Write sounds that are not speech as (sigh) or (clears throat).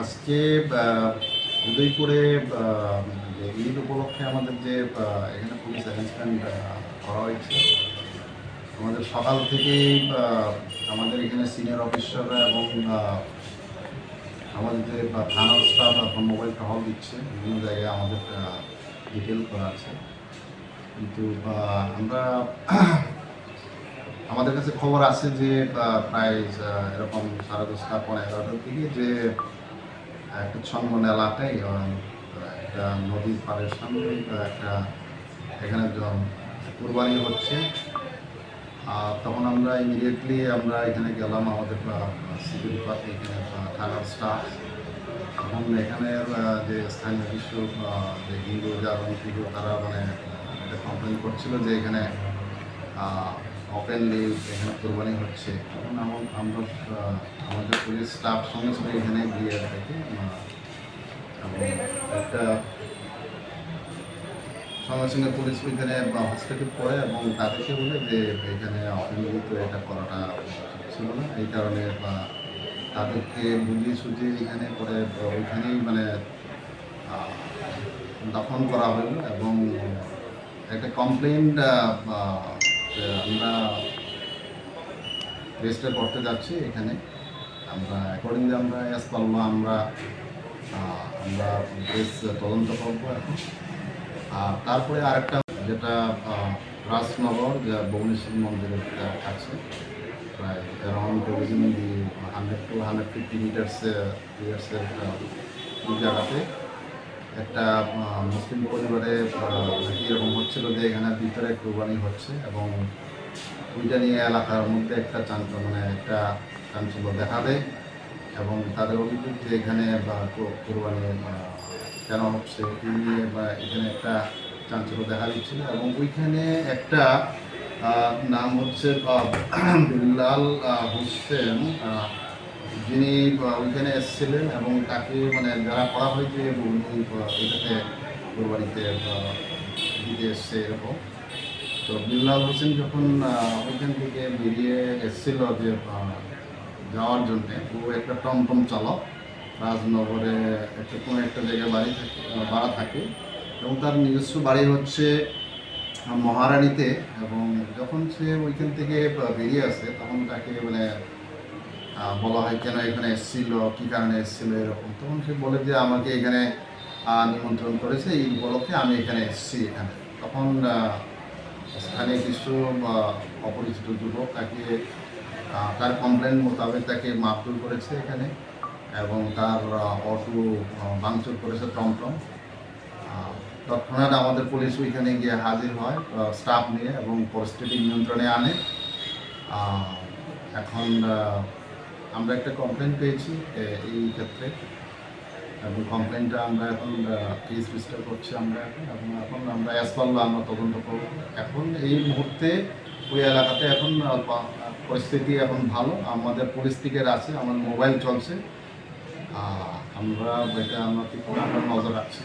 আজকে উদয়পুরে ঈদ উপলক্ষে আমাদের যে এখানে পুলিশ অ্যারেঞ্জমেন্ট করা হয়েছে। আমাদের সকাল থেকেই আমাদের এখানে সিনিয়র অফিসাররা এবং আমাদের যে থানার স্টাফ এখন মোবাইল টহল দিচ্ছে। বিভিন্ন জায়গায় আমাদের ডিটেল করা আছে। কিন্তু আমরা, আমাদের কাছে খবর আছে যে প্রায় এরকম সাড়ে দশটা, পনেরো এগারোটার দিকে যে একটা ছন্দন এলাকায় একটা নদীর পাড়ের সামনে একটা এখানে কুরবানি হচ্ছে। আর তখন আমরা ইমিডিয়েটলি আমরা এখানে গেলাম আমাদের পার্টি এখানে থানার স্টাফ তখন এখানের আহ, যে স্থানীয় কিছু যে হিন্দু যাদব হিন্দু তারা মানে একটা কমপ্লেন করছিল যে এখানে ওপেনলি এখানে কোরবানি হচ্ছে। তখন আম- আমরা আমাদের পুলিশ স্টাফ সঙ্গে সঙ্গে এখানে গিয়ে এবং একটা সঙ্গে সঙ্গে পুলিশ ওইখানে হসপিটাল করে এবং তাদেরকে বলে যে, এখানে অপেনলি এটা করাটা ছিল না। এই কারণে, বা তাদেরকে বুঝিয়ে সুঝিয়ে এখানে করে ওইখানেই মানে দফন করা হলো এবং একটা কমপ্লেন আমরা রেজিস্টার করতে যাচ্ছি এখানে। আমরা অ্যাকর্ডিংলি আমরা অ্যাজ পারব আমরা আমরা বেশ তদন্ত করব এখন। আর তারপরে আরেকটা যেটা রাজনগর, যা ভুবনেশ্বর মন্দিরের কাছে প্রায় around within hundred to hundred fifty metres ওই জায়গাতে একটা মুসলিম পরিবারে এরকম হচ্ছিল যে এখানে ভিতরে কোরবানি হচ্ছে এবং ওইটা নিয়ে এলাকার মধ্যে একটা চাঞ্চ মানে একটা চাঞ্চল্য দেখা দেয়। এবং তাদের অভিযোগ যে এখানে বা কোরবানি কেন হচ্ছে এই নিয়ে বা এখানে একটা চাঞ্চল্য দেখা দিচ্ছিল এবং ওইখানে একটা নাম হচ্ছে (clears throat) বিল্লাল হোসেন যিনি ওইখানে এসেছিলেন এবং তাকে মানে যারা করা হয়েছে এটাতে কোরবানিতে দিতে এসছে এরকম। তো বিল্লাল হোসেন যখন ওইখান থেকে বেরিয়ে এসেছিল যে যাওয়ার জন্যে ও একটা টমটম চালক, রাজনগরে একটা কোনো একটা জায়গায় বাড়ি থাকে ভাড়া থাকে, এবং তার নিজস্ব বাড়ি হচ্ছে মহারানীতে, এবং যখন সে ওইখান থেকে বেরিয়ে আসে, তখন তাকে মানে বলা হয়, কেন এখানে এসেছিল? কী কারণে এসেছিল? এরকম। তখন সে বলে যে, আমাকে এখানে নিমন্ত্রণ করেছে, এই উপলক্ষে আমি এখানে এসেছি এখানে। তখন স্থানীয় কিছু অপরিচিত যুবক তাকে তার কমপ্লেন মোতাবেক তাকে মারধর করেছে এখানে এবং তার অটো ভাঙচুর করেছে টমটম। তৎক্ষণাৎ আমাদের পুলিশ ওইখানে গিয়ে হাজির হয় স্টাফ নিয়ে এবং পরিস্থিতি নিয়ন্ত্রণে আনে। এখন আমরা একটা কমপ্লেন পেয়েছি এই ক্ষেত্রে। এবং কমপ্লেনটা আমরা এখন কেস রেজিস্টার করছি আমরা এখন এবং এখন আমরা অ্যাজ আমরা তদন্ত করব। এখন এই মুহূর্তে ওই এলাকাতে এখন পরিস্থিতি এখন ভালো আমাদের পরিস্থিতির আছে আমার মোবাইল চলছে আমরা এটা আমরা নজর রাখছি।